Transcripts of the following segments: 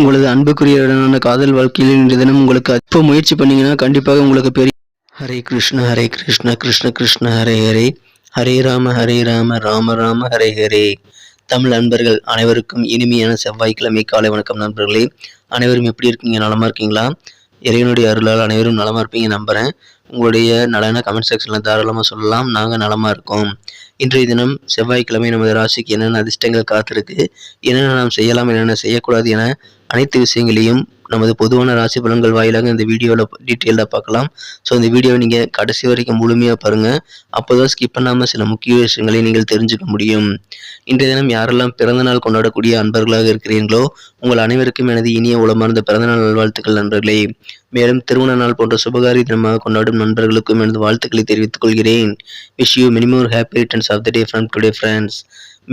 உங்களது அன்புக்குரியவுடனான காதல் வாழ்க்கையில் இன்றைய தினம் உங்களுக்கு இப்போ முயற்சி பண்ணீங்கன்னா கண்டிப்பாக உங்களுக்கு பெரிய ஹரே கிருஷ்ண ஹரே கிருஷ்ண கிருஷ்ண கிருஷ்ண ஹரே ஹரே. ஹரே ராம ஹரே ராம ராம ராம ஹரே ஹரே. தமிழ் அன்பர்கள் அனைவருக்கும் இனிமையான செவ்வாய்க்கிழமை காலை வணக்கம் நண்பர்களே. அனைவரும் எப்படி இருக்கீங்க? நலமா இருக்கீங்களா? இறைவனுடைய அருளால் அனைவரும் நலமா இருப்பீங்க நம்புறேன். உங்களுடைய நலன கமெண்ட் செக்ஷனில் தாராளமாக சொல்லலாம். நாங்கள் நலமாக இருக்கோம். இன்றைய தினம் செவ்வாய்க்கிழமை நமது ராசிக்கு என்னென்ன அதிர்ஷ்டங்கள் காத்திருக்கு என்னென்ன நாம் செய்யலாம் என்னென்ன செய்யக்கூடாது என அனைத்து விஷயங்களையும் நமது பொதுவான ராசி பலன்கள் வாயிலாக இந்த வீடியோவில் டீட்டெயிலாக பார்க்கலாம். ஸோ இந்த வீடியோவை நீங்கள் கடைசி வரைக்கும் முழுமையாக பாருங்கள் அப்போ தான் ஸ்கிப் பண்ணாமல் சில முக்கிய விஷயங்களை நீங்கள் தெரிஞ்சுக்க முடியும். இன்றைய தினம் யாரெல்லாம் பிறந்தநாள் கொண்டாடக்கூடிய அன்பர்களாக இருக்கிறீர்களோ உங்கள் அனைவருக்கும் எனது இனிய உளமார்ந்த பிறந்தநாள் நல்வாழ்த்துக்கள் நண்பர்களே. மேலும் திருமண நாள் போன்ற சுபகாரிய தினமாக கொண்டாடும் நண்பர்களுக்கும் எனது வாழ்த்துக்களை தெரிவித்துக் கொள்கிறேன். Wish you minimum happy returns of the day from today friends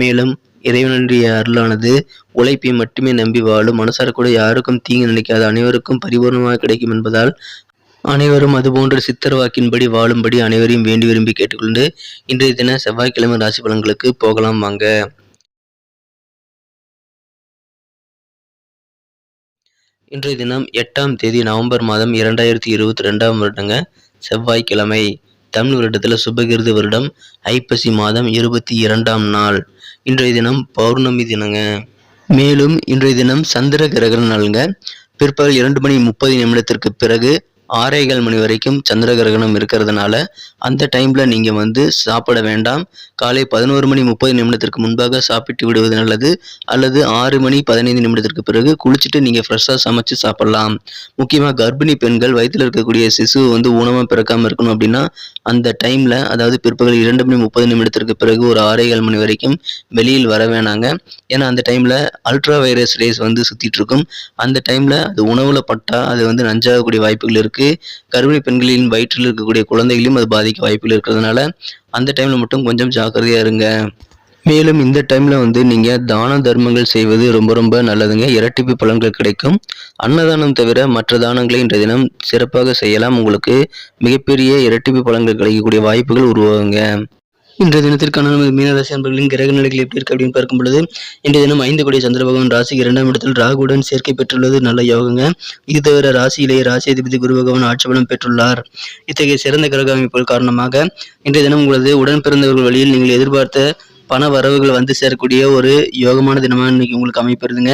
மேலும் இறைவனுடைய அருளானது உழைப்பை மட்டுமே நம்பி வாழும் மனசார கூட யாருக்கும் தீங்கு நினைக்காத அனைவருக்கும் பரிபூர்ணமாக கிடைக்கும் என்பதால் அனைவரும் அதுபோன்ற சித்தர் வாக்கின்படி வாழும்படி அனைவரையும் வேண்டி விரும்பி கேட்டுக்கொண்டு இன்றைய தின செவ்வாய்க்கிழமை ராசி பலன்களுக்கு போகலாம் வாங்க. இன்றைய தினம் எட்டாம் தேதி நவம்பர் மாதம் இரண்டாயிரத்தி இருபத்தி ரெண்டாம் வருடங்க செவ்வாய்க்கிழமை. தமிழ் வருடத்தில் சுபகிருது வருடம் ஐப்பசி மாதம் இருபத்தி இரண்டாம் நாள். இன்றைய தினம் பௌர்ணமி தினங்க. மேலும் இன்றைய தினம் சந்திர கிரகண நாளுங்க பிற்பகல் இரண்டு மணி முப்பது நிமிடத்திற்கு பிறகு ஆறேகால் மணி வரைக்கும் சந்திர கிரகணம் இருக்கிறதுனால அந்த டைமில் நீங்கள் வந்து சாப்பிட வேண்டாம். காலை பதினோரு மணி முப்பது நிமிடத்திற்கு முன்பாக சாப்பிட்டு விடுவது நல்லது. அல்லது ஆறு மணி பதினைந்து நிமிடத்திற்கு பிறகு குளிச்சுட்டு நீங்கள் ஃப்ரெஷ்ஷாக சமைச்சு சாப்பிடலாம். முக்கியமாக கர்ப்பிணி பெண்கள் வயிற்றில் இருக்கக்கூடிய சிசு வந்து உணவாக பிறக்காமல் இருக்கணும் அப்படின்னா அந்த டைமில் அதாவது பிற்பகல் இரண்டு மணி முப்பது நிமிடத்திற்கு பிறகு ஒரு ஆறேகால் மணி வரைக்கும் வெளியில் வர வேணாங்க. ஏன்னா அந்த டைமில் அல்ட்ரா வைரஸ் ரேஸ் வந்து சுற்றிட்டு இருக்கும். அந்த டைமில் அது உணவில் பட்டா அது வந்து நஞ்சாகக்கூடிய வாய்ப்புகள் இருக்குது இருக்கு. கர்ப்பிணி பெண்களின் வயிற்றில் இருக்கக்கூடிய குழந்தைகளையும் அது பாதிக்க வாய்ப்புகள் இருக்கிறதுனால அந்த டைம்ல மட்டும் கொஞ்சம் ஜாக்கிரதையா இருங்க. மேலும் இந்த டைம்ல வந்து நீங்க தான தர்மங்கள் செய்வது ரொம்ப ரொம்ப நல்லதுங்க. இரட்டிப்பு பலன்கள் கிடைக்கும். அன்னதானம் தவிர மற்ற தானங்களை இன்றைய தினம் சிறப்பாக செய்யலாம். உங்களுக்கு மிகப்பெரிய இரட்டிப்பு பலன்கள் கிடைக்கக்கூடிய வாய்ப்புகள் உருவாகுங்க. இன்றைய தினத்திற்கான நமது மீனராசி அன்பர்களின் கிரக நிலைகள் எப்படி இருக்கு அப்படின்னு பார்க்கும் பொழுது இன்றைய தினம் ஐந்து கோடி சந்திர பகவான் ராசிக்கு இரண்டாம் இடத்தில் ராகுடன் சேர்க்கை பெற்றுள்ளது. நல்ல யோகங்க. இது தவிர ராசியிலேயே ராசி அதிபதி குரு பகவான் ஆட்சி பலம் பெற்றுள்ளார். இத்தகைய சிறந்த கிரக அமைப்புகள் காரணமாக இன்றைய தினம் உங்களது உடன் பிறந்தவர்கள் வழியில் நீங்கள் எதிர்பார்த்த பண வரவுகள் வந்து சேரக்கூடிய ஒரு யோகமான தினமாக இன்னைக்கு உங்களுக்கு அமைப்பிருதுங்க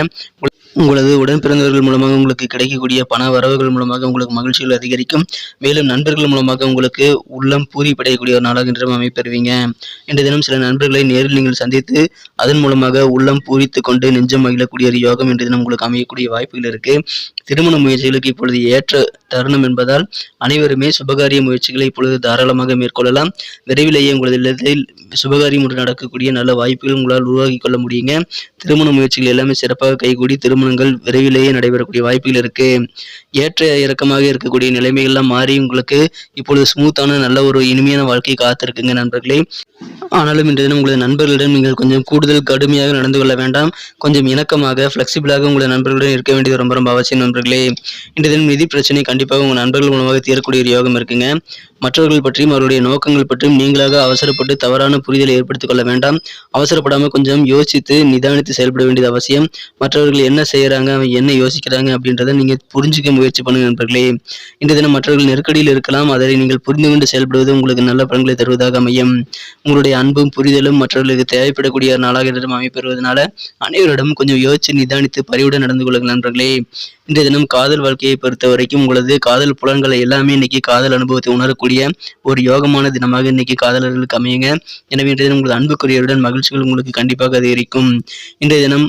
உங்களது உடன் பிறந்தவர்கள் மூலமாக உங்களுக்கு கிடைக்கக்கூடிய பண வரவுகள் மூலமாக உங்களுக்கு மகிழ்ச்சிகள் அதிகரிக்கும். மேலும் நண்பர்கள் மூலமாக உங்களுக்கு உள்ளம் பூரிப்படையக்கூடிய ஒரு நாளாக இன்றும் அமைப்பெறுவீங்க. இன்றைய தினம் சில நண்பர்களை நேரில் நீங்கள் சந்தித்து அதன் மூலமாக உள்ளம் பூரித்து கொண்டு நெஞ்சம் மகிழக்கூடிய ஒரு யோகம் இன்றைய தினம் உங்களுக்கு அமையக்கூடிய வாய்ப்புகள் இருக்கு. திருமண முயற்சிகளுக்கு இப்பொழுது ஏற்ற தருணம் என்பதால் அனைவருமே சுபகாரிய முயற்சிகளை இப்பொழுது தாராளமாக மேற்கொள்ளலாம். விரைவிலேயே உங்களது இல்லத்தில் சுபகாரியம் ஒன்று நடக்கக்கூடிய நல்ல வாய்ப்புகள் உங்களால் உருவாக்கி கொள்ள முடியுங்க. திருமண முயற்சிகள் எல்லாமே சிறப்பாக கைகூடி திருமணங்கள் விரைவிலேயே நடைபெறக்கூடிய வாய்ப்புகள் இருக்கு. ஏற்ற இறக்கமாக இருக்கக்கூடிய நிலைமைகள்லாம் மாறி உங்களுக்கு இப்பொழுது ஸ்மூத்தான நல்ல ஒரு இனிமையான வாழ்க்கை காத்திருக்குங்க நண்பர்களே. ஆனாலும் இன்றைய தினம் உங்களது நண்பர்களிடம் நீங்கள் கொஞ்சம் கூடுதல் கடுமையாக நடந்து கொள்ள வேண்டாம். கொஞ்சம் இணக்கமாக ஃப்ளெக்சிபிளாக உங்களது நண்பர்களுடன் இருக்க வேண்டியது ரொம்ப ரொம்ப அவசியம் நண்பர்களே. இன்றைய தினம் நிதி பிரச்சனை கண்டிப்பாக உங்கள் நண்பர்கள் மூலமாக தீரக்கூடிய ஒரு யோகம் இருக்குங்க. மற்றவர்கள் பற்றியும் அவருடைய நோக்கங்கள் பற்றியும் நீங்களாக அவசரப்பட்டு தவறான புரிதலை ஏற்படுத்திக் கொள்ள வேண்டாம். அவசரப்படாமல் கொஞ்சம் யோசித்து நிதானித்து செயல்பட வேண்டியது அவசியம். மற்றவர்கள் என்ன செய்யறாங்க அவன் என்ன யோசிக்கிறாங்க அப்படின்றத நீங்க புரிஞ்சுக்க முயற்சி பண்ணுங்க நண்பர்களே. இன்றைய தினம் மற்றவர்கள் நெருக்கடியில் இருக்கலாம். அதை நீங்கள் புரிந்து கொண்டு செயல்படுவது உங்களுக்கு நல்ல பலன்களை தருவதாக அமையும். உங்களுடைய அன்பும் புரிதலும் மற்றவர்களுக்கு தேவைப்படக்கூடிய நாளாக இடம் அமைப்பெறுவதனால அனைவரிடம் கொஞ்சம் யோசிச்சு நிதானித்து பரிவுடன் நடந்து கொள்ளுங்கள் நண்பர்களே. இன்றைய தினம் காதல் வாழ்க்கையை பொறுத்த வரைக்கும் உங்களது காதல் புலன்களை எல்லாமே இன்னைக்கு காதல் அனுபவத்தை உணரக்கூடிய ஒரு யோகமான தினமாக இன்னைக்கு காதலர்களுக்கு அமையுங்க. எனவே இன்றைய தினம் உங்களது அன்புக்குரியவருடன் மகிழ்ச்சிகள் உங்களுக்கு கண்டிப்பாக அதிகரிக்கும். இன்றைய தினம்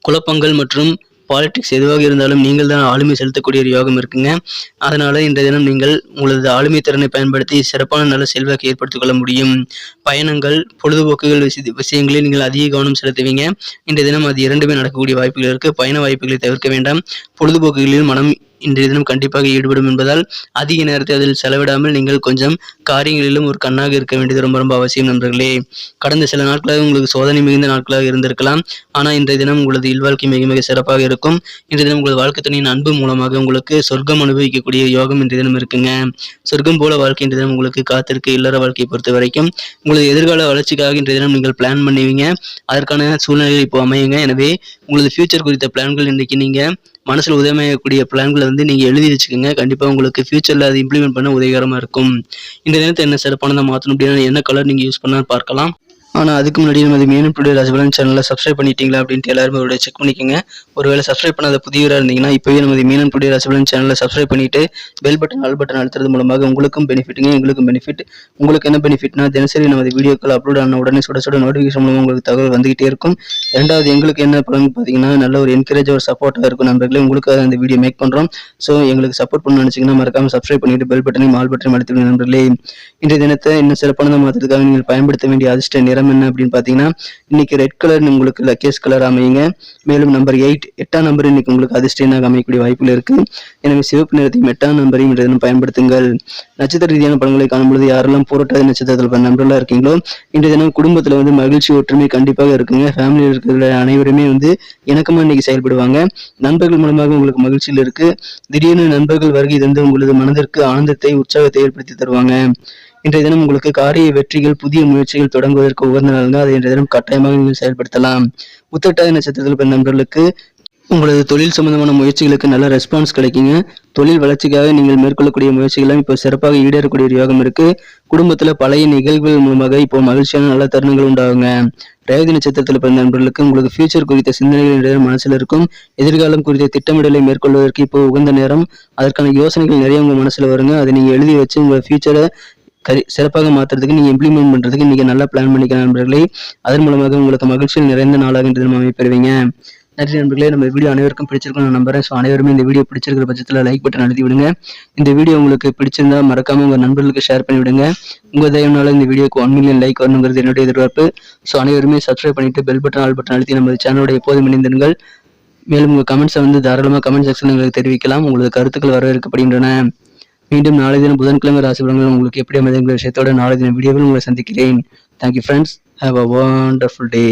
குழப்பங்கள் மற்றும் பாலிடிக்ஸ் எதுவாக இருந்தாலும் நீங்கள் தான் ஆளுமை செலுத்தக்கூடிய ஒரு யோகம் இருக்குங்க. அதனால இன்றைய தினம் நீங்கள் உங்களது ஆளுமை திறனை பயன்படுத்தி சிறப்பான நல்ல செல்வாக்கை ஏற்படுத்திக் கொள்ள முடியும். பயணங்கள் பொழுதுபோக்குகள் விஷய- விஷயங்களில் நீங்கள் அதிக கவனம் செலுத்துவீங்க. இன்றைய தினம் அது இரண்டுமே நடக்கக்கூடிய வாய்ப்புகள் இருக்கு. பயண வாய்ப்புகளை தவிர்க்க வேண்டாம். பொழுதுபோக்குகளில் மனம் இன்றைய தினம் கண்டிப்பாக ஈடுபடும் என்பதால் அதிக நேரத்தை அதில் செலவிடாமல் நீங்கள் கொஞ்சம் காரியங்களிலும் ஒரு கண்ணாக இருக்க வேண்டியது ரொம்ப ரொம்ப அவசியம் நண்பர்களே. கடந்த சில நாட்களாக உங்களுக்கு சோதனை மிகுந்த நாட்களாக இருந்திருக்கலாம். ஆனால் இன்றைய தினம் உங்களது இல்வாழ்க்கை மிக மிக சிறப்பாக இருக்கும். இன்றைய தினம் உங்களது வாழ்க்கை துணையின் அன்பு மூலமாக உங்களுக்கு சொர்க்கம் அனுபவிக்கக்கூடிய யோகம் இன்றைய தினம் இருக்குங்க. சொர்க்கம் போல வாழ்க்கை இன்றைய தினம் உங்களுக்கு காத்திருக்கு இல்லற வாழ்க்கையை பொறுத்த வரைக்கும் உங்களது எதிர்கால வளர்ச்சிக்காக இன்றைய தினம் நீங்கள் பிளான் பண்ணுவீங்க. அதற்கான சூழ்நிலைகள் இப்போ அமையுங்க. எனவே உங்களது ஃபியூச்சர் குறித்த பிளான்கள் இன்றைக்கு நீங்கள் மனசில் உதவியக்கூடிய பிளான்களை வந்து நீங்கள் எழுதி வச்சுக்கோங்க. கண்டிப்பாக உங்களுக்கு ஃபியூச்சரில் அது இம்ப்ளிமெண்ட் பண்ண உதவிகரமாக இருக்கும். இந்த நேரத்தை என்ன சிறப்பானதாக மாற்றணும் அப்படின்னா என்ன கலர் நீங்கள் யூஸ் பண்ணால் பார்க்கலாம். ஆனால் அதுக்கு முன்னாடி நம்ம மீனும் டுடே ராஜபலன் சேனலில் சப்ஸ்கிரைப் பண்ணிட்டீங்களா அப்படின்ட்டு எல்லாருமே ஒரு செக் பண்ணிக்கோங்க. ஒருவேளை சப்ஸ்கிரைப் பண்ணாத புதியவராக இருந்தீங்கன்னா இப்போவே நமது மீனன் டுடே ராஜபலன் சேனலில் சப்ஸ்கிரைப் பண்ணிட்டு பெல் பட்டன் ஆல் பட்டன் அழுத்துறது மூலமாக உங்களுக்கும் பெனிஃபிட்டுங்க எங்களுக்கும் பெனிஃபிட் உங்களுக்கு என்ன பெனிஃபிட்னா தினசரி நமது வீடியோக்கள் அப்லோட் ஆன உடனே சுட சுட நோட்டிஃபிகேஷன் மூலமாக உங்களுக்கு தகவல் வந்துகிட்டே இருக்கும். ரெண்டாவது எங்களுக்கு என்ன பலன் பார்த்தீங்கன்னா நல்ல ஒரு என்கரேஜ் ஒரு சப்போர்ட்டாக இருக்கும் நண்பர்களே. உங்களுக்கு அந்த வீடியோ மேக் பண்ணுறோம் ஸோ எங்களுக்கு சப்போர்ட் பண்ண நினச்சிங்கன்னா மறக்காம சப்ஸ்கிரைப் பண்ணிட்டு பெல் பட்டனையும் ஆல் பட்டனையும் அழுத்திவிடுங்க நண்பர்களே. இன்றைய தினத்தை இன்னும் சிறப்பானதாக மாற்றுறதுக்காக நீங்கள் பயன்படுத்த வேண்டிய அதிர்ஷ்ட இடம் என்ன அப்படின்னு பார்த்தீங்கன்னா இன்னைக்கு ரெட் கலர் உங்களுக்கு லக்கேஸ் கலர் அமையுங்க. மேலும் நம்பர் எயிட் எட்டாம் நம்பர் இன்னைக்கு உங்களுக்கு அதிர்ஷ்ட அமையக்கூடிய வாய்ப்புகள் இருக்கு. எனவே சிவப்பு நிறத்தையும் எட்டாம் நம்பரையும் பயன்படுத்துங்கள். நட்சத்திர ரீதியான படங்களை காணும்பொழுது யாரெல்லாம் போராட்டாத நட்சத்திரத்தில் பிறந்த இருக்கீங்களோ இன்றைய தினம் குடும்பத்தில் வந்து மகிழ்ச்சி ஒற்றுமை கண்டிப்பாக இருக்குங்க. ஃபேமிலியில் இருக்கிற அனைவருமே வந்து இணக்கமாக இன்னைக்கு செயல்படுவாங்க. நண்பர்கள் மூலமாக உங்களுக்கு மகிழ்ச்சியில் இருக்கு. திடீர்னு நண்பர்கள் வருகை தந்து உங்களது மனதிற்கு ஆனந்தத்தை உற்சாகத்தை ஏற்படுத்தி தருவாங்க. இன்றைய தினம் உங்களுக்கு காரிய வெற்றிகள் புதிய முயற்சிகள் தொடங்குவதற்கு உகந்த நாள் அதை இன்றைய தினம் கட்டாயமாக நீங்கள் செயல்படுத்தலாம். உத்தட்டாதி நட்சத்திரத்தில் பிறந்த நண்பர்களுக்கு உங்களது தொழில் சம்பந்தமான முயற்சிகளுக்கு நல்ல ரெஸ்பான்ஸ் கிடைக்குங்க. தொழில் வளர்ச்சிக்காக நீங்கள் மேற்கொள்ளக்கூடிய முயற்சிகளும் இப்போ சிறப்பாக ஈடேறக்கூடிய ஒரு யோகம் இருக்கு. குடும்பத்துல பழைய நிகழ்வுகள் மூலமாக இப்போ மகிழ்ச்சியான நல்ல தருணங்கள் உண்டாகுங்க. ரேவதி நட்சத்திரத்தில் பிறந்த நண்பர்களுக்கு உங்களுக்கு ஃபியூச்சர் குறித்த சிந்தனைகள் இன்றைய மனசில் இருக்கும். எதிர்காலம் குறித்த திட்டமிடலை மேற்கொள்வதற்கு இப்போ உகந்த நேரம். அதற்கான யோசனைகள் நிறைய உங்கள் மனசுல வருங்க. அதை நீங்க எழுதி வச்சு உங்கள் ஃபியூச்சரை கரி சிறப்பாக மாற்றுறதுக்கு நீங்கள் இம்ப்ளிமெண்ட் பண்ணுறதுக்கு நீங்கள் நல்லா பிளான் பண்ணிக்கலாம் நண்பர்களே. அதன் மூலமாக உங்களுக்கு மகிழ்ச்சியில் நிறைந்த நாளாக இன்று தினம் அமைப்பெறுவீங்க நன்றி நண்பர்களே. நம்ம வீடியோ அனைவருக்கும் பிடிச்சிருக்கும் நான் நம்புறேன். ஸோ அனைவருமே இந்த வீடியோ பிடிச்சிருக்கிற பட்சத்தில் லைக் பட்டன் அழுத்தி விடுங்க. இந்த வீடியோ உங்களுக்கு பிடிச்சிருந்தா மறக்காம உங்கள் நண்பர்களுக்கு ஷேர் பண்ணி விடுங்க. உங்கள் தயவுனால இந்த வீடியோக்கு ஒன் மில்லியன் லைக் வரணுங்கிறது என்னுடைய எதிர்பார்ப்பு. ஸோ அனைவருமே சப்ஸ்கிரைப் பண்ணிட்டு பெல் பட்டன் ஆல் பட்டன் அழுத்தி நம்ம சேனலோட எப்போதும் இணைந்திருங்கள். மேலும் உங்கள் கமெண்ட்ஸை வந்து தாராளமாக கமெண்ட் செக்ஷன் எங்களுக்கு தெரிவிக்கலாம். உங்களது கருத்துக்கள் வரவேற்கப்படுகின்றன. மீண்டும் நாளை தினம் புதன்கிழமை ராசி பலன்கள் உங்களுக்கு எப்படி அமைதிங்கிற விஷயத்தோட நாளை தினம் வீடியோவில் உங்களை சந்திக்கிறேன். Thank you friends have a wonderful day